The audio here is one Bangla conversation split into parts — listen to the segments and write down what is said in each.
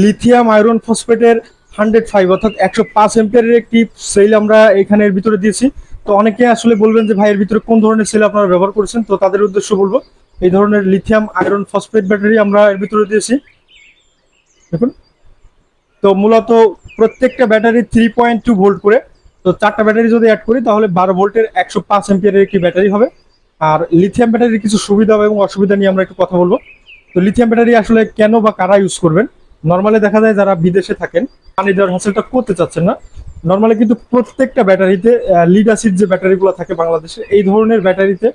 লিথিয়াম আয়রন ফসফেটের হান্ড্রেড ফাইভ অর্থাৎ একশো পাঁচ এম্পিয়ারের একটি সেল আমরা এখানের ভিতরে দিয়েছি। তো অনেকে আসলে বলবেন যে, ভাই, এর ভিতরে কোন ধরনের সেল আপনারা ব্যবহার করেছেন? তো তাদের উদ্দেশ্য বলব, এই ধরনের লিথিয়াম আয়রন ফসফেট ব্যাটারি আমরা এর ভিতরে দিয়েছি। দেখুন। তো মূলত প্রত্যেকটা battery three point two volt করে। তো চারটা ব্যাটারি যদি অ্যাড করি, তাহলে বারো ভোল্টের একশো পাঁচ এম্পিয়ারের একটি ব্যাটারি হবে। আর লিথিয়াম ব্যাটারির কিছু সুবিধা এবং অসুবিধা নিয়ে আমরা একটু কথা বলব। তো লিথিয়াম ব্যাটারি আসলে কেন বা কারা ইউজ করবেন? নর্মালি দেখা যায় যারা বিদেশে থাকেন, পানি দেওয়ার হাসিলটা করতে চাচ্ছেন না। নর্মালি কিন্তু প্রত্যেকটা ব্যাটারিতে লিড অ্যাসিড যে ব্যাটারিগুলো থাকে বাংলাদেশে, এই ধরনের ব্যাটারিতে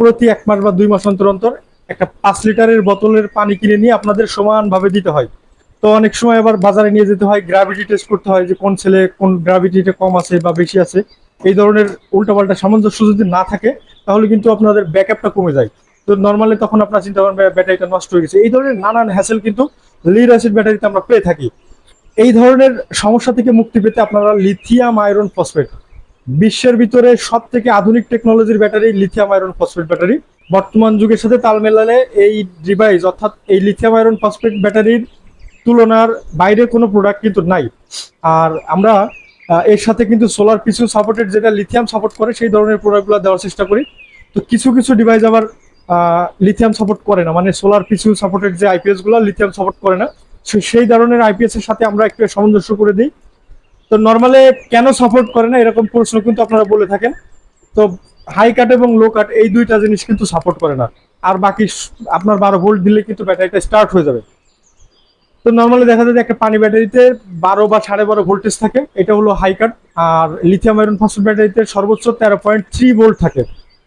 প্রতি এক মাস বা দুই মাস অন্তর অন্তর একটা পাঁচ লিটারের বোতলের পানি কিনে নিয়ে আপনাদের সমানভাবে দিতে হয়। তো অনেক সময় আবার বাজারে নিয়ে যেতে হয় গ্রাভিটি টেস্ট করতে হয় যে কোন ছেলে কোন গ্রাভিটিটা কম আছে বা বেশি আছে। এই ধরনের উল্টাপাল্টা সামঞ্জস্য যদি না থাকে, তাহলে কিন্তু আপনাদের ব্যাকআপটা কমে যায়। তো নর্মালি তখন আপনার চিন্তা করেন ব্যাটারিটা নষ্ট হয়ে গেছে। এই ধরনের নানান হ্যাসেল কিন্তু লিড অ্যাসিড ব্যাটারিতে আমরা পেয়ে থাকি। এই ধরনের সমস্যা থেকে মুক্তি পেতে আপনারা লিথিয়াম আয়রন ফসফেট। বিশ্বের ভিতরে সব থেকে আধুনিক টেকনোলজির battery lithium iron phosphate battery. বর্তমান যুগের সাথে তাল মেলালে এই ডিভাইস অর্থাৎ এই লিথিয়াম আয়রন ফসফেট ব্যাটারির তুলনার বাইরে কোনো প্রোডাক্ট কিন্তু নাই। আর আমরা এর সাথে কিন্তু সোলার পিছু সাপোর্টেড যেটা লিথিয়াম সাপোর্ট করে সেই ধরনের প্রোডাক্টগুলো দেওয়ার চেষ্টা করি। তো কিছু কিছু ডিভাইস আবার লিথিয়াম সাপোর্ট করে না। মানে সোলার পিছু সাপোর্টেড যে আইপিএসগুলো লিথিয়াম সাপোর্ট করে না। সেই ধরনের আইপিএস এর সাথে আমরা একটু সামঞ্জস্য করে দিই। তো নর্মালি কেন সাপোর্ট করে না, এরকম প্রশ্ন কিন্তু আপনারা বলে থাকেন। তো হাই কাট এবং লো কাট এই দুইটা জিনিস কিন্তু সাপোর্ট করে না। আর বাকি আপনার বারো ভোল্ট দিলে কিন্তু ব্যাটারিটা স্টার্ট হয়ে যাবে। তো নর্মালি দেখা যায় যে একটা পানি ব্যাটারিতে বারো বা সাড়ে বারো ভোল্টেজ থাকে। এটা হলো হাই কাট আর লিথিয়াম আয়রন ফসফেট ব্যাটারিতে সর্বোচ্চ তেরো পয়েন্ট থ্রি ভোল্ট থাকে।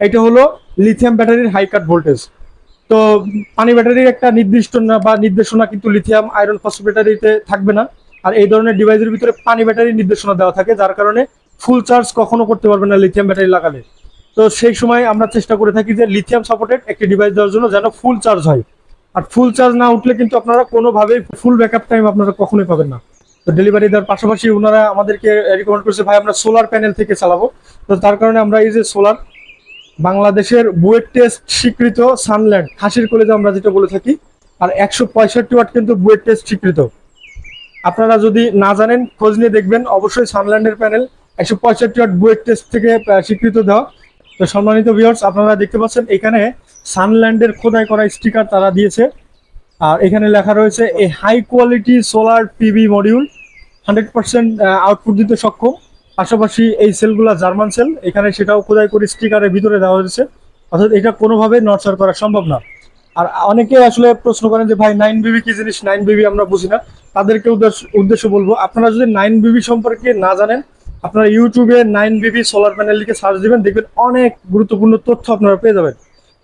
এটা হলো লিথিয়াম ব্যাটারির হাই কাট ভোল্টেজ তো পানি ব্যাটারির একটা নির্দিষ্ট বা নির্দেশনা কিন্তু লিথিয়াম আয়রন ফসফেট ব্যাটারিতে থাকবে না। আর এই ধরনের ডিভাইসের ভিতরে পানি ব্যাটারির নির্দেশনা দেওয়া থাকে, যার কারণে ফুল চার্জ কখনো করতে পারবে না লিথিয়াম ব্যাটারি লাগালে। তো সেই সময় আমরা চেষ্টা করে থাকি যে লিথিয়াম সাপোর্টেড একটি ডিভাইস দেওয়ার জন্য যেন ফুল চার্জ হয়। আর ফুল চার্জ না উঠলে কিন্তু আপনারা কোনোভাবেই ফুল ব্যাকআপ টাইম আপনারা কখনোই পাবেন না। তো ডেলিভারি দেওয়ার পাশাপাশি ওনারা আমাদেরকে রিকমেন্ড করছে, ভাই, আমরা সোলার প্যানেল থেকে চালাবো। তো তার কারণে আমরা এই যে সোলার বাংলাদেশের বুয়েট টেস্ট স্বীকৃত সানল্যান্ড হাসির কলেজে আমরা যেটা বলে থাকি, আর একশো পঁয়ষট্টি ওয়াট কিন্তু বুয়েট টেস্ট স্বীকৃত। আপনারা যদি না জানেন, খোঁজ নিয়ে দেখবেন, অবশ্যই সানল্যান্ডের প্যানেল একশো পঁয়ষট্টি ওয়াট বুয়েট টেস্ট থেকে স্বীকৃত দেওয়া। তো সম্মানিত ভিউয়ার্স আপনারা দেখতে পাচ্ছেন, এখানে সানল্যান্ডের খোদাই করা স্টিকার তারা দিয়েছে। আর এখানে লেখা রয়েছে, a high quality solar PV module hundred percent output দিতে সক্ষম। পাশাপাশি এই সেলগুলা জার্মান সেল, এখানে সেটাও খোদাই করে স্টিকারের ভিতরে দেওয়া হয়েছে। অর্থাৎ এটা কোনোভাবে নড়চড় করা সম্ভব না। আর অনেকে আসলে প্রশ্ন করেন যে, ভাই নাইন বিবি কি জিনিস? নাইন বিবি আমরা বুঝি না। তাদেরকে উদ্দেশ্য বলব, আপনারা যদি নাইন বিবি সম্পর্কে না জানেন, আপনারা ইউটিউবে নাইন বিবি সোলার প্যানেল লিখে সার্চ দিবেন, দেখবেন অনেক গুরুত্বপূর্ণ তথ্য আপনারা পেয়ে যাবেন।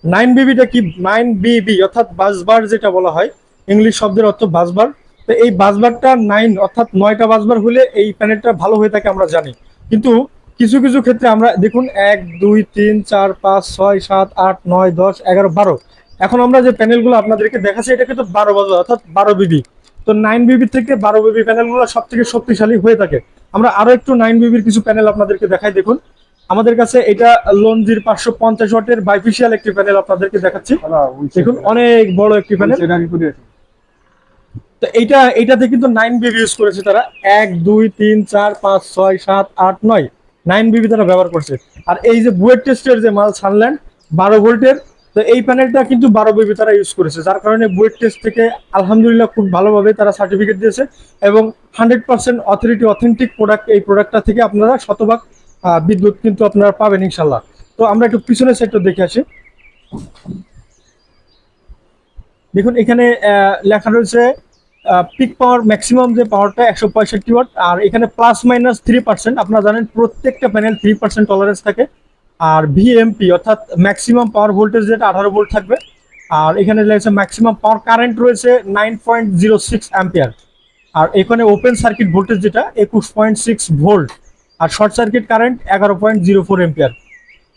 নাইন বিবিটা কি? নাইন বিবি অর্থাৎ বাসবার যেটা বলা হয়, ইংলিশ শব্দের অর্থ বাসবার তো এই বাসবারটা নাইন অর্থাৎ নয়টা বাজবার হলে এই প্যানেলটা ভালো হয়ে থাকে আমরা জানি। কিন্তু কিছু কিছু ক্ষেত্রে আমরা দেখুন এক দুই তিন চার পাঁচ ছয় সাত আট নয় দশ এগারো বারো। এখন আমরা যে প্যানেলগুলো আপনাদেরকে দেখাচ্ছি এটা কিন্তু বারো বাজার অর্থাৎ বারো বিবি। তো নাইন বিবি থেকে বারো বিবি প্যানেলগুলো সব থেকে শক্তিশালী হয়ে থাকে। আমরা আরও একটু নাইন বিবির কিছু প্যানেল আপনাদেরকে দেখাই দেখুন। আমাদের কাছে এটা লঞ্জির পাঁচশো পঞ্চাশ ওয়াটের বাইফিশিয়াল একটি প্যানেল আপনাদেরকে দেখাচ্ছি। দেখুন অনেক বড় একটি প্যানেল তো এইটা, এইটাতে কিন্তু নাইন বিবি ইউজ করেছে তারা। এক, দুই, তিন, চার, পাঁচ, ছয়, সাত, আট, নয়। নাইন বিবি তারা ব্যবহার করছে। আর এই যে বুয়েট টেস্টের যে মাল সানল্যান্ড বারো ভোল্টের, তো এই প্যানেলটা কিন্তু বারো বিবি তারা ইউজ করেছে। যার কারণে বুয়েট টেস্ট থেকে আলহামদুলিল্লাহ খুব ভালোভাবে তারা সার্টিফিকেট দিয়েছে এবং hundred percent authority authentic product এই প্রোডাক্টটা থেকে আপনারা শতভাগ বিদ্যুৎ কিন্তু আপনারা পাবেন ইনশাল্লাহ তো আমরা একটু পিছনের সাইডটা দেখে আসি। দেখুন, এখানে লেখা রয়েছে পিক পাওয়ার ম্যাক্সিমাম যে পাওয়ারটা একশো পঁয়ষট্টি ওয়াট আর এখানে প্লাস মাইনাস থ্রি পার্সেন্ট আপনারা জানেন প্রত্যেকটা প্যানেল থ্রি পার্সেন্ট টলারেন্স থাকে। আর ভিএমপি অর্থাৎ ম্যাক্সিমাম পাওয়ার ভোল্টেজ যেটা, আঠারো ভোল্ট থাকবে। আর এখানে লেগেছে ম্যাক্সিমাম পাওয়ার কারেন্ট রয়েছে nine point zero six ampere আর এখানে ওপেন সার্কিট ভোল্টেজ যেটা, একুশ পয়েন্ট সিক্স ভোল্ট আর শর্ট সার্কিট কারেন্ট এগারো পয়েন্ট জিরো ফোর এম্পিয়ার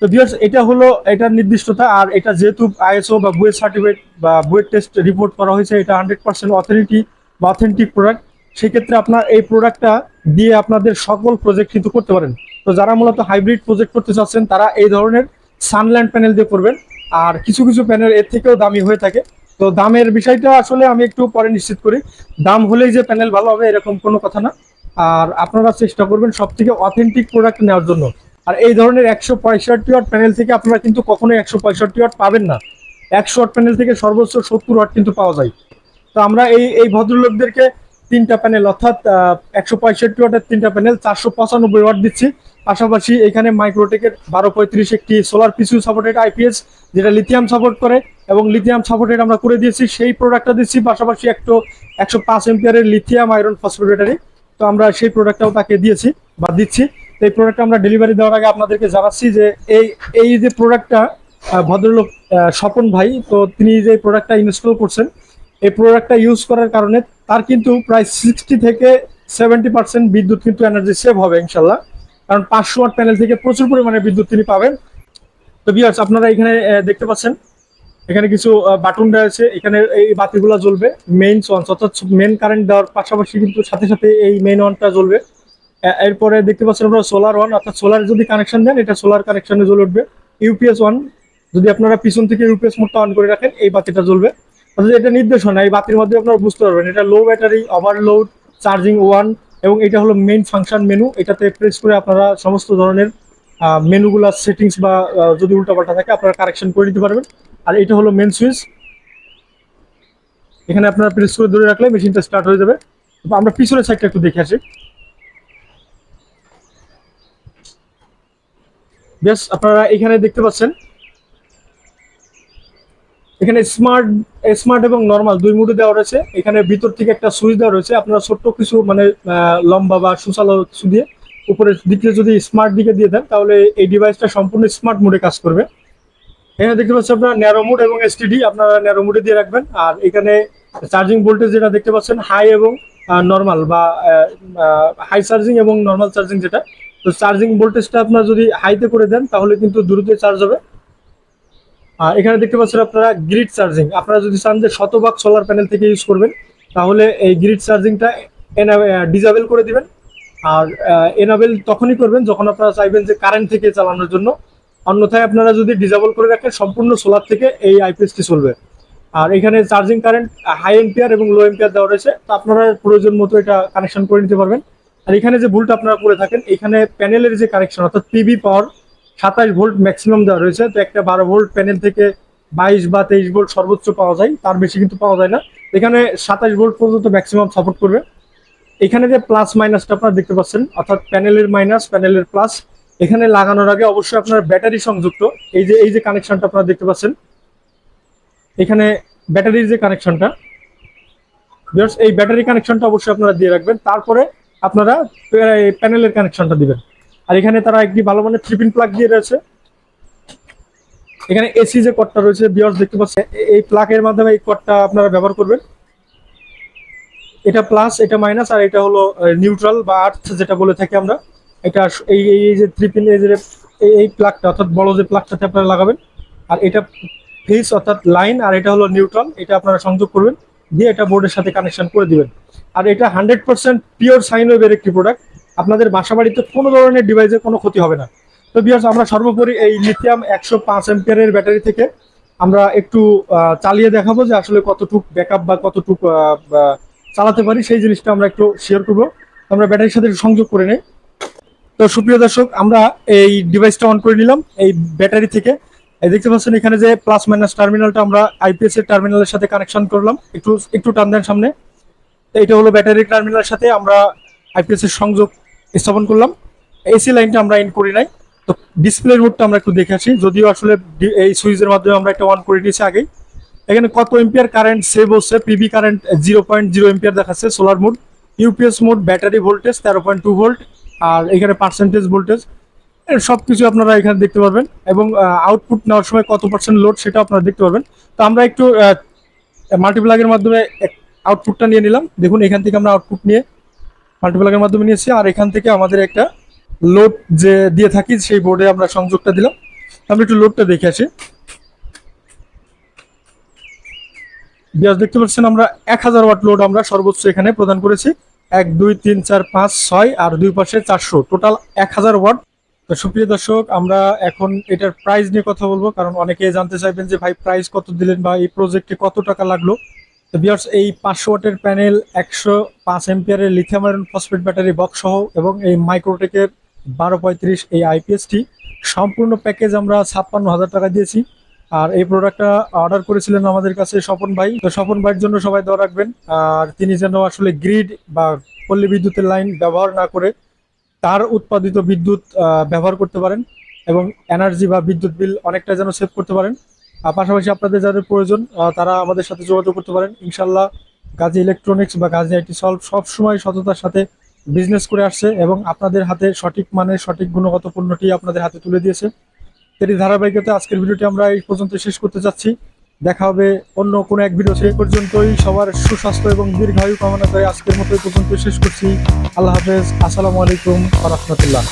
তো ভিউয়ার্স এটা হলো এটার নির্দিষ্টতা। আর এটা যেহেতু আইএসও বা বুয়েট সার্টিফিকেট বা বুয়েট টেস্ট রিপোর্ট করা হয়েছে, এটা হান্ড্রেড পার্সেন্ট অথরিটি বা অথেন্টিক প্রোডাক্ট সেক্ষেত্রে আপনার এই প্রোডাক্টটা দিয়ে আপনাদের সকল প্রজেক্ট কিন্তু করতে পারেন। তো যারা মূলত হাইব্রিড প্রজেক্ট করতে চাচ্ছেন, তারা এই ধরনের সানল্যান্ড প্যানেল দিয়ে করবেন। আর কিছু কিছু প্যানেল এর থেকেও দামি হয়ে থাকে। তো দামের বিষয়টা আসলে আমি একটু পরে নিশ্চিত করি। দাম হলেই যে প্যানেল ভালো হবে, এরকম কোনো কথা না। আর আপনারা চেষ্টা করবেন সব থেকে অথেন্টিক প্রোডাক্ট নেওয়ার জন্য। আর এই ধরনের একশো পঁয়ষট্টি ওয়াট প্যানেল থেকে আপনারা কিন্তু কখনোই একশো পঁয়ষট্টি ওয়াট পাবেন না। একশো ওয়াট প্যানেল থেকে সর্বোচ্চ সত্তর ওয়াট কিন্তু পাওয়া যায়। তো আমরা এই এই ভদ্রলোকদেরকে তিনটা প্যানেল অর্থাৎ একশো পঁয়ষট্টি ওয়াটের তিনটা প্যানেল চারশো পঁচানব্বই ওয়াট দিচ্ছি। পাশাপাশি এখানে মাইক্রোটেকের বারো পঁয়ত্রিশ একটি সোলার পিসিউ সাপোর্টেড আইপিএস যেটা লিথিয়াম সাপোর্ট করে, এবং লিথিয়াম সাপোর্টেড আমরা করে দিয়েছি, সেই প্রোডাক্টটা দিচ্ছি, পাশাপাশি একটু একশো পাঁচ এম্পিয়ারের লিথিয়াম আয়রন ফসফেট ব্যাটারি তো আমরা সেই প্রোডাক্টটাও তাকে দিয়েছি, বা দিচ্ছি। তো এই প্রোডাক্টটা আমরা ডেলিভারি দেওয়ার আগে আপনাদেরকে জানাচ্ছি যে এই এই যে প্রোডাক্টটা ভদ্রলোক স্বপন ভাই, তো তিনি যে প্রোডাক্টটা ইনস্টল করছেন এই প্রোডাক্টটা ইউজ করার কারণে তার কিন্তু প্রায় সিক্সটি থেকে সেভেন্টি পার্সেন্ট বিদ্যুৎ কিন্তু এনার্জি সেভ হবে, ইনশাল্লাহ। কারণ পাঁচশো ওয়াট প্যানেল থেকে প্রচুর পরিমাণে বিদ্যুৎ তিনি পাবেন। তো বিয়ার্স আপনারা এখানে দেখতে পাচ্ছেন, এখানে কিছু বাটন রয়েছে। এখানে এই বাতিগুলো জ্বলবে মেইন ওয়ান অর্থাৎ মেন কারেন্ট দেওয়ার পাশাপাশি কিন্তু সাথে সাথে এই মেইন ওয়ানটা জ্বলবে। এরপরে দেখতে পাচ্ছেন আপনারা সোলার ওয়ান অর্থাৎ সোলার যদি কানেকশন দেন, এটা সোলার কানেকশনে জ্বলে উঠবে। ইউপিএস ওয়ান যদি আপনারা পিছন থেকে ইউপিএস মোডটা অন করে রাখেন, এই বাতিটা জ্বলবে। অর্থাৎ এটা নির্দেশনা, এই বাতির মধ্যে আপনারা বুঝতে পারবেন। এটা low battery overload charging one এবং এটা হলো মেইন ফাংশন মেনু এটাতে প্রেস করে আপনারা সমস্ত ধরনের মেনুগুলা সেটিংস বা যদি উল্টাপাল্টা থাকে, আপনারা কারেকশন করে নিতে পারবেন। আর এটা হলো মেন সুইচ এখানে আপনারা প্রেস করে ধরে রাখলে মেশিনটা স্টার্ট হয়ে যাবে। আমরা পিছনের সাইডটা একটু দেখে আসি। বেশ, আপনারা এখানে দেখতে পাচ্ছেন এখানে স্মার্ট স্মার্ট এবং নর্মাল দুই মুডে দেওয়া রয়েছে। এখানে ভিতর থেকে একটা সুইচ দেওয়া রয়েছে। আপনারা ছোট্ট কিছু মানে লম্বা বা সুচালো দিয়ে উপরের দিকে যদি স্মার্ট দিকে দিয়ে দেন, তাহলে এই ডিভাইসটা সম্পূর্ণ স্মার্ট মোডে কাজ করবে। এখানে দেখতে পাচ্ছেন আপনারা ন্যারো মোড এবং এসটিডি আপনারা ন্যারো মোডে দিয়ে রাখবেন। আর এখানে চার্জিং ভোল্টেজ যেটা দেখতে পাচ্ছেন হাই এবং নর্মাল বা হাই চার্জিং এবং নর্মাল চার্জিং যেটা। তো চার্জিং ভোল্টেজটা আপনার যদি হাইতে করে দেন, তাহলে কিন্তু দ্রুত চার্জ হবে। আর এখানে দেখতে পাচ্ছেন আপনারা গ্রিড চার্জিং আপনারা যদি চান যে শতভাগ সোলার প্যানেল থেকে ইউজ করবেন, তাহলে এই গ্রিড চার্জিংটা ডিজাবেল করে দিবেন। আর এনাবেল তখনই করবেন যখন আপনারা চাইবেন যে কারেন্ট থেকে চালানোর জন্য। অন্যথায় আপনারা যদি ডিজাবল করে রাখেন, সম্পূর্ণ সোলার থেকে এই আইপিএসটি চলবে। আর এখানে চার্জিং কারেন্ট হাই এম্পিয়ার এবং লো এম্পিয়ার দেওয়া রয়েছে। তো আপনারা প্রয়োজন মতো এটা কানেকশন করে নিতে পারবেন। আর এখানে যে ভুলটা আপনারা করে থাকেন, এখানে প্যানেলের যে কানেকশন অর্থাৎ পিবি পাওয়ার সাতাশ ভোল্ট ম্যাক্সিমাম দেওয়া রয়েছে। তো একটা বারো ভোল্ট প্যানেল থেকে বাইশ বা তেইশ ভোল্ট সর্বোচ্চ পাওয়া যায়, তার বেশি কিন্তু পাওয়া যায় না। এখানে সাতাশ ভোল্ট পর্যন্ত ম্যাক্সিমাম সাপোর্ট করবে। এখানে যে প্লাস মাইনাসটা আপনারা দেখতে পাচ্ছেন, অর্থাৎ প্যানেলের মাইনাস প্যানেলের প্লাস এখানে লাগানোর আগে অবশ্যই আপনার ব্যাটারি সংযুক্ত। এই যে এই যে কানেকশনটা আপনারা দেখতে পাচ্ছেন, এখানে ব্যাটারির যে কানেকশনটা এই ব্যাটারি কানেকশনটা অবশ্যই আপনারা দিয়ে রাখবেন। তারপরে আপনারা প্যানেলের কানেকশনটা দিবেন। আর এখানে তারা একটি ভালো মানের থ্রি পিন প্লাগ দিয়ে রয়েছে। এখানে এসি যে কটটা রয়েছে বিয়ার্স দেখতে পাচ্ছেন, এই প্লাগের মাধ্যমে এই কটটা আপনারা ব্যবহার করবেন। এটা প্লাস এটা মাইনাস আর এটা হলো নিউট্রাল বা আর্থ যেটা বলে থাকি আমরা। এটা এই এই যে থ্রি পিন এই যে, এই- এই প্লাগটা অর্থাৎ বড় যে প্লাগটাতে আপনারা লাগাবেন, আর এটা ফেস অর্থাৎ লাইন আর এটা হলো নিউট্রাল এটা আপনারা সংযোগ করবেন, দিয়ে এটা বোর্ডের সাথে কানেকশন করে দিবেন। আর এটা হান্ড্রেড পার্সেন্ট পিওর সাইন ওয়েভের একটি প্রোডাক্ট আপনাদের বাসা বাড়িতে কোনো ধরনের ডিভাইসের কোনো ক্ষতি হবে না। তো বিয়ার্স আমরা সর্বোপরি এই লিথিয়াম একশো পাঁচ এম্পিয়ারের ব্যাটারি থেকে আমরা একটু চালিয়ে দেখাবো যে আসলে কতটুক ব্যাকআপ বা কতটুক চালাতে পারি। সেই জিনিসটা আমরা একটু শেয়ার করব। আমরা ব্যাটারির সাথে সংযোগ করে নেই। তো সুপ্রিয় দর্শক, আমরা এই ডিভাইসটা অন করে নিলাম, এই ব্যাটারি থেকে। এই দেখতে পাচ্ছেন এখানে যে প্লাস মাইনাস টার্মিনালটা আমরা আইপিএস এর টার্মিনালের সাথে কানেকশন করলাম। একটু একটু টান দেন সামনে। এটা হলো ব্যাটারি টার্মিনালের সাথে আমরা আইপিএস এর সংযোগ স্থাপন করলাম। এসি লাইনটা আমরা ইন করি নাই। তো ডিসপ্লে মোডটা আমরা একটু দেখে আসি। যদিও আসলে এই সুইচের মাধ্যমে আমরা একটা অন করে নিয়েছি আগেই। এখানে কত এম্পিয়ার কারেন্ট সেভ হচ্ছে? PB current zero point zero ampere দেখাচ্ছে solar mode UPS mode battery voltage তেরো পয়েন্ট টু ভোল্ট আর এখানে পার্সেন্টেজ ভোল্টেজ সব কিছু আপনারা এখানে দেখতে পারবেন এবং আউটপুট নেওয়ার সময় কত পার্সেন্ট লোড সেটা আপনারা দেখতে পারবেন। তো আমরা একটু মাল্টিপ্লাগের মাধ্যমে আউটপুটটা নিয়ে নিলাম। দেখুন এখান থেকে আমরা আউটপুট নিয়ে মাল্টিপ্লাগের মাধ্যমে নিয়েছি। আর এখান থেকে আমাদের একটা লোড যে দিয়ে থাকি, সেই বোর্ডে আমরা সংযোগটা দিলাম। আমরা একটু লোডটা দেখে আসি। দেখতে পাচ্ছেন আমরা এক হাজার ওয়াট লোড আমরা সর্বোচ্চ এখানে প্রদান করেছি। এক, দুই, তিন, চার, পাঁচ, ছয় আর দুই পাশে চারশো। টোটাল এক হাজার ওয়াট। তো সুপ্রিয় দর্শক, আমরা এখন এটার প্রাইস নিয়ে কথা বলব, কারণ অনেকে জানতে চাইবেন যে, ভাই প্রাইস কত দিলেন বা এই প্রজেক্টে কত টাকা লাগল? তো এই পাঁচশো ওয়াটের প্যানেল একশো পাঁচ এম্পিয়ারের lithium iron phosphate battery box সহ এবং এই মাইক্রোটেকের বারো পঁয়ত্রিশ এই আইপিএসটি সম্পূর্ণ প্যাকেজ আমরা ছাপ্পান্ন হাজার টাকা দিয়েছি। আর এই প্রোডাক্টটা অর্ডার করেছিলেন আমাদের কাছে স্বপন ভাই। তো স্বপন ভাইয়ের জন্য সবাই দোয়া রাখবেন। আর তিনি যেন আসলে গ্রিড বা পল্লী বিদ্যুতের লাইন ব্যবহার না করে তার উৎপাদিত বিদ্যুৎ ব্যবহার করতে পারেন এবং এনার্জি বা বিদ্যুৎ বিল অনেকটা যেন সেভ করতে পারেন। পাশাপাশি আপনাদের যাদের প্রয়োজন তারা আমাদের সাথে যোগাযোগ করতে পারেন। ইনশাল্লাহ গাজী ইলেকট্রনিক্স বা গাজী আইটি সলভ সবসময় সততার সাথে বিজনেস করে আসছে এবং আপনাদের হাতে সঠিক মানে সঠিক গুণগত পণ্যটি আপনাদের হাতে তুলে দিয়েছে। এর ধারাবাহিকতা আজকের ভিডিওটি আমরা এই পর্যন্ত শেষ করতে যাচ্ছি। দেখা হবে অন্য কোনো এক ভিডিও সেই পর্যন্তই সবার সুস্বাস্থ্য এবং দীর্ঘায়ু কামনা করে আজকের মতো পর্যন্ত শেষ করছি। আল্লাহ হাফেজ। আসসালামু আলাইকুম রহমতুল্লাহ।